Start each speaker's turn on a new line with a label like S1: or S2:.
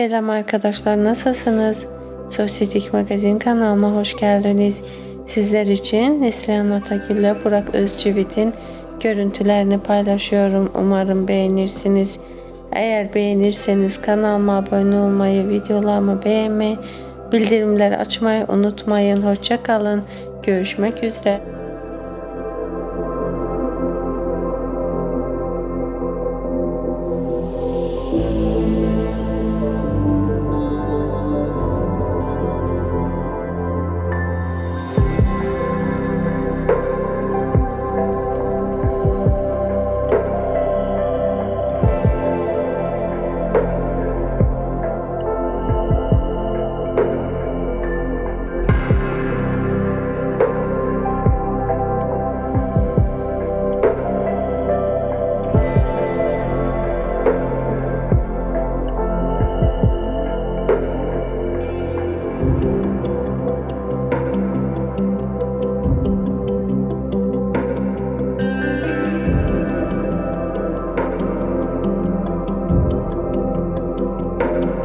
S1: Selam arkadaşlar nasılsınız? Sosyetik Magazin kanalıma hoş geldiniz. Sizler için Neslihan Atagül ile Burak Özçivit'in görüntülerini paylaşıyorum. Umarım beğenirsiniz. Eğer beğenirseniz kanalıma abone olmayı, videolarımı beğenmeyi, bildirimleri açmayı unutmayın. Hoşça kalın. Görüşmek üzere. thank you.